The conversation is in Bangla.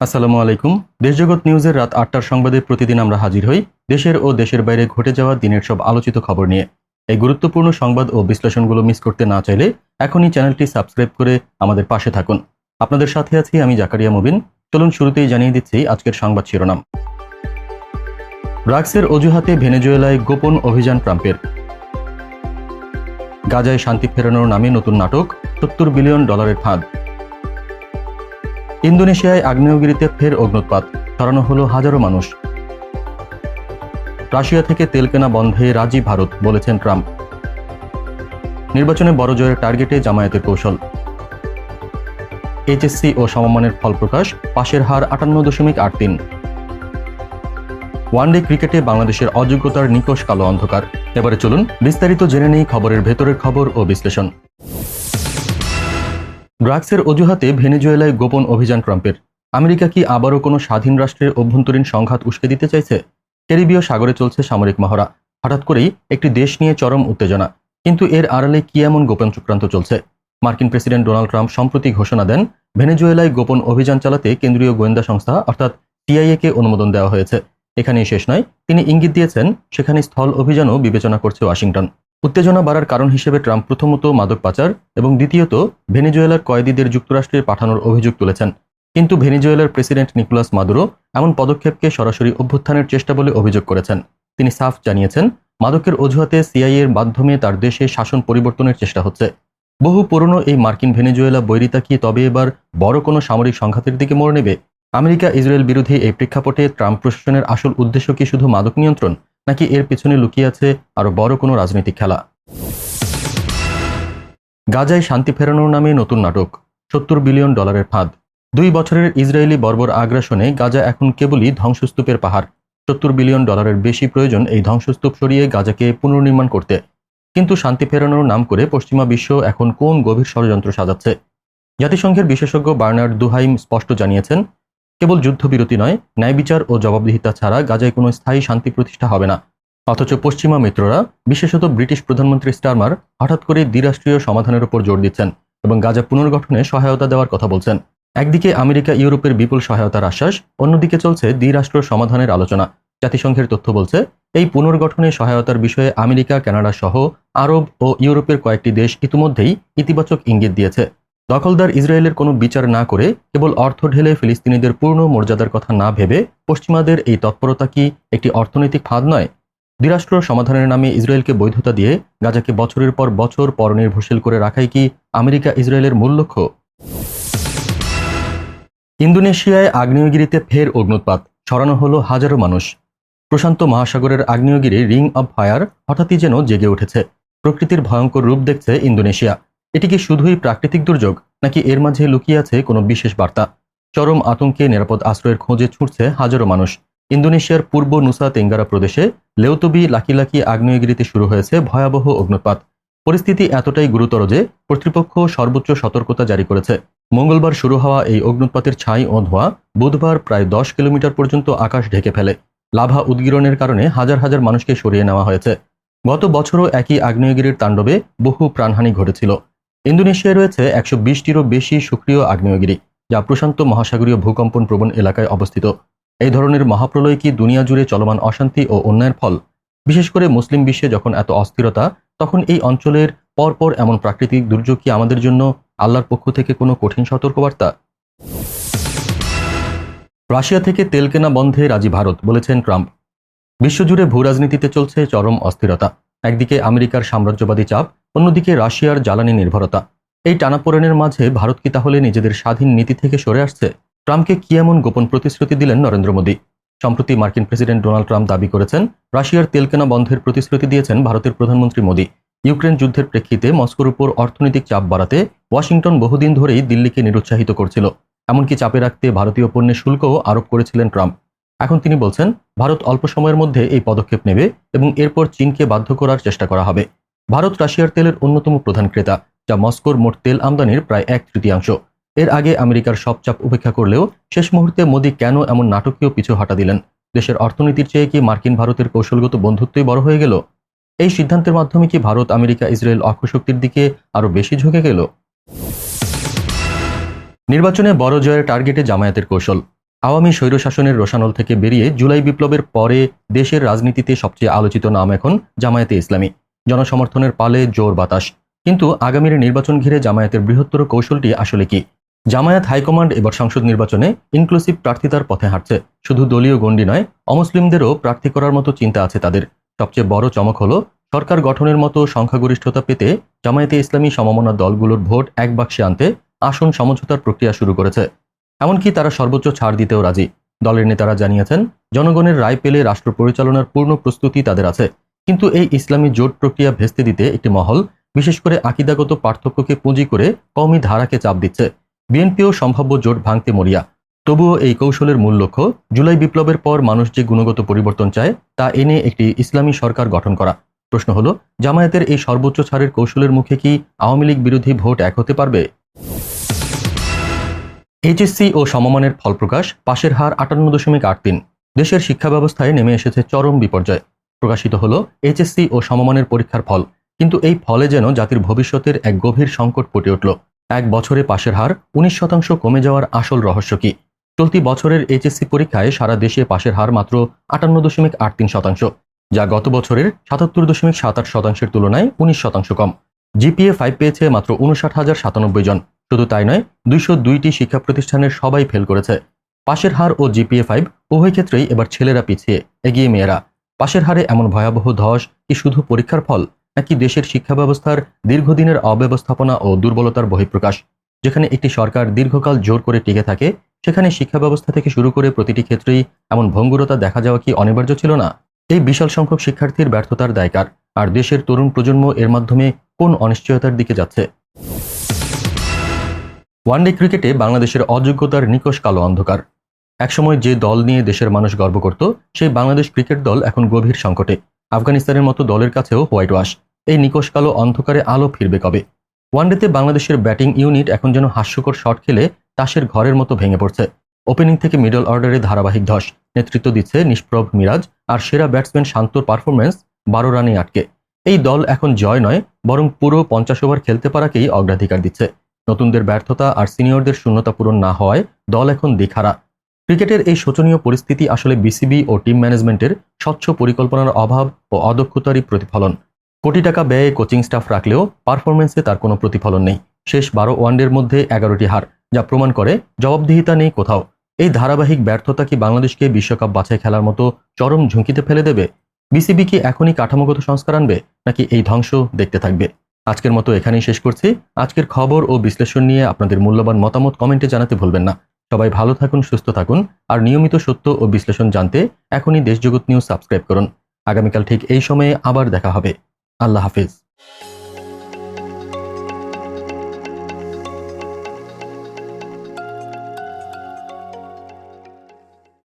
আসসালামু আলাইকুম। দেশজগৎ নিউজের রাত আটটার সংবাদে প্রতিদিন আমরা হাজির হই দেশের ও দেশের বাইরে ঘটে যাওয়া দিনের সব আলোচিত খবর নিয়ে। এই গুরুত্বপূর্ণ সংবাদ ও বিশ্লেষণগুলো মিস করতে না চাইলে এখনই চ্যানেলটি সাবস্ক্রাইব করে আমাদের পাশে থাকুন। আপনাদের সাথে আছি আমি জাকারিয়া মুবিন। চলুন শুরুতেই জানিয়ে দিচ্ছি আজকের সংবাদ শিরোনাম। ড্রাগসের অজুহাতে ভেনেজুয়েলায় গোপন অভিযান ট্রাম্পের। গাজায় শান্তি ফেরানোর নামে নতুন নাটক, সত্তর বিলিয়ন ডলারের ফাঁদ। ইন্দোনেশিয়ায় আগ্নেয়গিরিতে ফের অগ্নুৎপাত সরানো হলো হাজারো মানুষ। রাশিয়া থেকে তেল কেনা বন্ধে রাজি ভারত, বলেছেন ট্রাম্প। নির্বাচনে বড় জয়ের টার্গেটে জামায়াতের কৌশল। এইচএসসি ও সমমানের ফল প্রকাশ পাশের হার আটান্ন দশমিক আট তিন। ওয়ানডে ক্রিকেটে বাংলাদেশের অযোগ্যতার নিকশ কালো অন্ধকার। এবারে চলুন বিস্তারিত জেনে নেই খবরের ভেতরের খবর ও বিশ্লেষণ। ড্রাগসের অজুহাতে ভেনেজুয়েলায় গোপন অভিযান ট্রাম্পের। আমেরিকা কি আবারও কোনো স্বাধীন রাষ্ট্রের অভ্যন্তরীণ সংঘাত উস্কে দিতে চাইছে? ক্যারিবীয় সাগরে চলছে সামরিক মহড়া। হঠাৎ করেই একটি দেশ নিয়ে চরম উত্তেজনা। কিন্তু এর আড়ালে কি এমন গোপন চক্রান্ত চলছে? মার্কিন প্রেসিডেন্ট ডোনাল্ড ট্রাম্প সম্প্রতি ঘোষণা দেন, ভেনেজুয়েলায় গোপন অভিযান চালাতে কেন্দ্রীয় গোয়েন্দা সংস্থা, অর্থাৎ সিআইএ কে অনুমোদন দেওয়া হয়েছে। এখানেই শেষ নয়, তিনি ইঙ্গিত দিয়েছেন, সেখানে স্থল অভিযানও বিবেচনা করছে ওয়াশিংটন। উত্তেজনা বাড়ার কারণ হিসেবে ট্রাম্প প্রথমত মাদক পাচার এবং দ্বিতীয়ত ভেনেজুয়েলার কয়েদিদের যুক্তরাষ্ট্রে পাঠানোর অভিযোগ তুলেছেন। কিন্তু ভেনেজুয়েলার প্রেসিডেন্ট নিকোলাস মাদুরো এমন পদক্ষেপকে সরাসরি অভ্যুত্থানের চেষ্টা বলে অভিযোগ করেছেন। তিনি সাফ জানিয়েছেন, মাদকের অজুহাতে সিআইএ এর মাধ্যমে তার দেশে শাসন পরিবর্তনের চেষ্টা হচ্ছে। বহু পুরনো এই মার্কিন ভেনেজুয়েলা বৈরিতা কি তবে এবার বড় কোনো সামরিক সংঘাতের দিকে মোড় নেবে? আমেরিকা ইসরায়েল বিরোধী এই প্রেক্ষাপটে ট্রাম্প প্রশাসনের আসল উদ্দেশ্য কি শুধু মাদক নিয়ন্ত্রণ? নাকি এর পেছনে লুকিয়ে আছে আরও বড় কোনো রাজনৈতিক খেলা? গাজায় শান্তি ফেরানোর নামে নতুন নাটক, সত্তর বিলিয়ন ডলারের ফাঁদ। দুই বছরের ইসরায়েলি বর্বর আগ্রাসনে গাজা এখন কেবলই ধ্বংসস্তূপের পাহাড়। সত্তর বিলিয়ন ডলারের বেশি প্রয়োজন এই ধ্বংসস্তূপ সরিয়ে গাজাকে পুনর্নির্মাণ করতে। কিন্তু শান্তি ফেরানোর নাম করে পশ্চিমা বিশ্ব এখন কোন গভীর ষড়যন্ত্র সাজাচ্ছে? জাতিসংঘের বিশেষজ্ঞ বার্নার্ড দুহাইম স্পষ্ট জানিয়েছেন কেবল যুদ্ধবিরতি নয় ন্যায় বিচার ও জবাবদিহিতা ছাড়া গাজায় কোনো স্থায়ী শান্তি প্রতিষ্ঠা হবে না। অথচ পশ্চিমা মিত্ররা, বিশেষত ব্রিটিশ প্রধানমন্ত্রী স্টারমার, হঠাৎ করে দ্বিরাষ্ট্রীয় সমাধানের উপর জোর দিচ্ছেন এবং গাজা পুনর্গঠনে সহায়তা দেওয়ার কথা বলছেন। একদিকে আমেরিকা, ইউরোপের বিপুল সহায়তার আশ্বাস, অন্যদিকে চলছে দ্বিরাষ্ট্র সমাধানের আলোচনা। জাতিসংঘের তথ্য বলছে, এই পুনর্গঠনে সহায়তার বিষয়ে আমেরিকা, কানাডা সহ আরব ও ইউরোপের কয়েকটি দেশ ইতিমধ্যেই ইতিবাচক ইঙ্গিত দিয়েছে। দখলদার ইসরায়েলের কোনো বিচার না করে কেবল অর্থ ঢেলে ফিলিস্তিনিদের পূর্ণ মর্যাদার কথা না ভেবে পশ্চিমাদের এই তৎপরতা কি একটি অর্থনৈতিক ফাঁদ নয়? দ্বিরাষ্ট্র সমাধানের নামে ইসরায়েলকে বৈধতা দিয়ে গাজাকে বছরের পর বছর পরনির্ভরশীল করে রাখাই কি আমেরিকা ইসরায়েলের মূল লক্ষ্য? ইন্দোনেশিয়ায় আগ্নেয়গিরিতে ফের অগ্নুৎপাত, ছড়ানো হলো হাজারো মানুষ। প্রশান্ত মহাসাগরের আগ্নেয়গিরি রিং অব ফায়ার হঠাৎই যেন জেগে উঠেছে। প্রকৃতির ভয়ঙ্কর রূপ দেখছে ইন্দোনেশিয়া। এটি কি শুধুই প্রাকৃতিক দুর্যোগ, নাকি এর মাঝে লুকিয়ে আছে কোনো বিশেষ বার্তা? চরম আতঙ্কে নিরাপদ আশ্রয়ের খোঁজে ছুটছে হাজারো মানুষ। ইন্দোনেশিয়ার পূর্ব নুসা তেঙ্গারা প্রদেশে লেউতবি লাকিলাকি আগ্নেয়গিরিতে শুরু হয়েছে ভয়াবহ অগ্নুৎপাত পরিস্থিতি এতটাই গুরুতর যে কর্তৃপক্ষ সর্বোচ্চ সতর্কতা জারি করেছে। মঙ্গলবার শুরু হওয়া এই অগ্নুৎপাতের ছাই ও ধোঁয়া বুধবার প্রায় দশ কিলোমিটার পর্যন্ত আকাশ ঢেকে ফেলে। লাভা উদ্গীরণের কারণে হাজার হাজার মানুষকে সরিয়ে নেওয়া হয়েছে। গত বছরও একই আগ্নেয়গিরির তাণ্ডবে বহু প্রাণহানি ঘটেছিল। ইন্দোনেশিয়ায় রয়েছে একশো বিশটিরও বেশি সক্রিয় আগ্নেয়গিরি, যা প্রশান্ত মহাসাগরীয় ভূকম্পন প্রবণ এলাকায় অবস্থিত। এই ধরনের মহাপ্রলয় কি দুনিয়া জুড়ে চলমান অশান্তি ও অন্যায়ের ফল? বিশেষ করে মুসলিম বিশ্বে যখন এত অস্থিরতা, তখন এই অঞ্চলের পরপর এমন প্রাকৃতিক দুর্যোগ কি আমাদের জন্য আল্লাহর পক্ষ থেকে কোনো কঠিন সতর্কবার্তা? রাশিয়া থেকে তেল কেনা বন্ধে রাজি ভারত, বলেছেন ট্রাম্প। বিশ্বজুড়ে ভূ রাজনীতিতে চলছে চরম অস্থিরতা। একদিকে আমেরিকার সাম্রাজ্যবাদী চাপ অন্যদিকে রাশিয়ার জ্বালানি নির্ভরতা। এই টানাপোড়েনের মাঝে ভারত কি তাহলে নিজেদের স্বাধীন নীতি থেকে সরে আসছে? ট্রাম্পকে কি এমন গোপন প্রতিশ্রুতি দিলেন নরেন্দ্র মোদী? সম্প্রতি মার্কিন প্রেসিডেন্ট ডোনাল্ড ট্রাম্প দাবি করেছেন, রাশিয়ার তেল কেনা বন্ধের প্রতিশ্রুতি দিয়েছেন ভারতের প্রধানমন্ত্রী মোদী। ইউক্রেন যুদ্ধের প্রেক্ষিতে মস্কোর উপর অর্থনৈতিক চাপ বাড়াতে ওয়াশিংটন বহুদিন ধরেই দিল্লিকে নিরুৎসাহিত করছিল। এমনকি চাপে রাখতে ভারতীয় পণ্যের শুল্কও আরোপ করেছিলেন ট্রাম্প। এখন তিনি বলছেন, ভারত অল্প সময়ের মধ্যে এই পদক্ষেপ নেবে এবং এরপর চীনকে বাধ্য করার চেষ্টা করা হবে। ভারত রাশিয়ার তেলের অন্যতম প্রধান ক্রেতা, যা মস্কোর মোট তেল আমদানির প্রায় এক তৃতীয়াংশ। এর আগে আমেরিকার সব চাপ উপেক্ষা করলেও শেষ মুহূর্তে মোদী কেন এমন নাটকীয় পিছু হাঁটা দিলেন? দেশের অর্থনীতির চেয়ে কি মার্কিন ভারতের কৌশলগত বন্ধুত্বই বড় হয়ে গেল? এই সিদ্ধান্তের মাধ্যমে কি ভারত আমেরিকা ইসরায়েল অক্ষশক্তির দিকে আরও বেশি ঝুঁকে গেল? নির্বাচনে বড় জয়ের টার্গেটে জামায়াতের কৌশল। আওয়ামী স্বৈরশাসনের রোশানল থেকে বেরিয়ে জুলাই বিপ্লবের পরে দেশের রাজনীতিতে সবচেয়ে আলোচিত নাম এখন জামায়াতে ইসলামী। জনসমর্থনের পালে জোর বাতাস। কিন্তু আগামীর নির্বাচন ঘিরে জামায়াতের বৃহত্তর কৌশলটি আসলে কি? জামায়াত হাইকমান্ড এবার সংসদ নির্বাচনে ইনক্লুসিভ প্রার্থিতার পথে হাঁটছে। শুধু দলীয় গণ্ডি নয়, অমুসলিমদেরও প্রার্থী করার মতো চিন্তা আছে তাদের। সবচেয়ে বড় চমক হলো, সরকার গঠনের মতো সংখ্যাগরিষ্ঠতা পেতে জামায়াতে ইসলামী সমমনা দলগুলোর ভোট এক বাক্সে আনতে আসন সমঝোতার প্রক্রিয়া শুরু করেছে। এমনকি তারা সর্বোচ্চ ছাড় দিতেও রাজি। দলের নেতারা জানিয়েছেন, জনগণের রায় পেলে রাষ্ট্র পরিচালনার পূর্ণ প্রস্তুতি তাদের আছে। কিন্তু এই ইসলামী জোট প্রক্রিয়া ভেস্তে দিতে একটি মহল, বিশেষ করে আকিদাগত পার্থক্যকে পুঁজি করে কওমি ধারাকে চাপ দিচ্ছে। বিএনপিও সম্ভাব্য জোট ভাঙতে মরিয়া। তবুও এই কৌশলের মূল লক্ষ্য, জুলাই বিপ্লবের পর মানুষ যে গুণগত পরিবর্তন চায়, তা এনে একটি ইসলামী সরকার গঠন করা। প্রশ্ন হলো, জামায়াতের এই সর্বোচ্চ ছাড়ের কৌশলের মুখে কি আওয়ামী লীগ বিরোধী ভোট এক হতে পারবে? এইচএসসি ও সমমানের ফলপ্রকাশ, পাশের হার আটান্ন দশমিক আট তিন। দেশের শিক্ষা ব্যবস্থায় নেমে এসেছে চরম বিপর্যয়। প্রকাশিত হল এইচএসসি ও সমমানের পরীক্ষার ফল। কিন্তু এই ফলে যেন জাতির ভবিষ্যতের এক গভীর সংকট ফুটে উঠল। এক বছরে পাশের হার উনিশ শতাংশ কমে যাওয়ার আসল রহস্য কি? চলতি বছরের এইচএসসি পরীক্ষায় সারা দেশে পাশের হার মাত্র আটান্ন দশমিক আট তিন শতাংশ, যা গত বছরের সাতাত্তর দশমিক সাত আট শতাংশের তুলনায় উনিশ শতাংশ কম। জিপিএ ফাইভ পেয়েছে মাত্র উনষাট হাজার সাতানব্বই জন। শুধু তাই নয়, দুইশো দুইটি শিক্ষা প্রতিষ্ঠানের সবাই ফেল করেছে। পাশের হার ও জিপিএ ফাইভ উভয় ক্ষেত্রেই এবার ছেলেরা পিছিয়ে, এগিয়ে মেয়েরা। পাশের হারে এমন ভয়াবহ ধস কি শুধু পরীক্ষার ফল, নাকি দেশের শিক্ষা ব্যবস্থার দীর্ঘদিনের অব্যবস্থাপনা ও দুর্বলতার বহিঃপ্রকাশ? যেখানে একটি সরকার দীর্ঘকাল জোর করে টিকে থাকে, সেখানে শিক্ষা ব্যবস্থা থেকে শুরু করে প্রতিটি ক্ষেত্রেই এমন ভঙ্গুরতা দেখা যাওয়া কি অনিবার্য ছিল না? এই বিশাল সংখ্যক শিক্ষার্থীর ব্যর্থতার দায়কার, আর দেশের তরুণ প্রজন্ম এর মাধ্যমে কোন অনিশ্চয়তার দিকে যাচ্ছে? ওয়ানডে ক্রিকেটে বাংলাদেশের অযোগ্যতার নিকশ কালো অন্ধকার। একসময় যে দল নিয়ে দেশের মানুষ গর্ব করত, সেই বাংলাদেশ ক্রিকেট দল এখন গভীর সংকটে। আফগানিস্তানের মতো দলের কাছেও হোয়াইট ওয়াশ। এই নিকশ কালো অন্ধকারে আলো ফিরবে কবে? ওয়ানডেতে বাংলাদেশের ব্যাটিং ইউনিট এখন যেন হাস্যকর শট খেলে তাসের ঘরের মতো ভেঙে পড়ছে। ওপেনিং থেকে মিডল অর্ডারে ধারাবাহিক ধস। নেতৃত্ব দিচ্ছে নিষ্প্রভ মিরাজ আর সেরা ব্যাটসম্যান শান্তর পারফরমেন্স বারো রানে আটকে। এই দল এখন জয় নয়, বরং পুরো পঞ্চাশ ওভার খেলতে পারাকেই অগ্রাধিকার দিচ্ছে। নতুনদের ব্যর্থতা আর সিনিয়রদের শূন্যতা পূরণ না হওয়ায় দল এখন দিখারা। ক্রিকেটের এই শোচনীয় পরিস্থিতি আসলে বিসিবি ও টিম ম্যানেজমেন্টের স্বচ্ছ পরিকল্পনার অভাব ও অদক্ষতারই প্রতিফলন। কোটি টাকা ব্যয়ে কোচিং স্টাফ রাখলেও পারফরমেন্সে তার কোনো প্রতিফলন নেই। শেষ বারো ওয়ানডের মধ্যে এগারোটি হার, যা প্রমাণ করে জবাবদিহিতা নেই কোথাও। এই ধারাবাহিক ব্যর্থতা কি বাংলাদেশকে বিশ্বকাপ বাছাই খেলার মতো চরম ঝুঁকিতে ফেলে দেবে? বিসিবি কি এখনই কাঠামোগত সংস্কার আনবে, নাকি এই ধ্বংস দেখতে থাকবে? আজকের মতো এখানেই শেষ করছি। আজকের খবর ও বিশ্লেষণ নিয়ে আপনাদের মূল্যবান মতামত কমেন্টে জানাতে ভুলবেন না। সবাই ভালো থাকুন, সুস্থ থাকুন, আর নিয়মিত সত্য ও বিশ্লেষণ জানতে এখনই দেশজগৎ নিউজ সাবস্ক্রাইব করুন। আগামীকাল ঠিক এই সময়ে আবার দেখা হবে। আল্লাহ হাফিজ।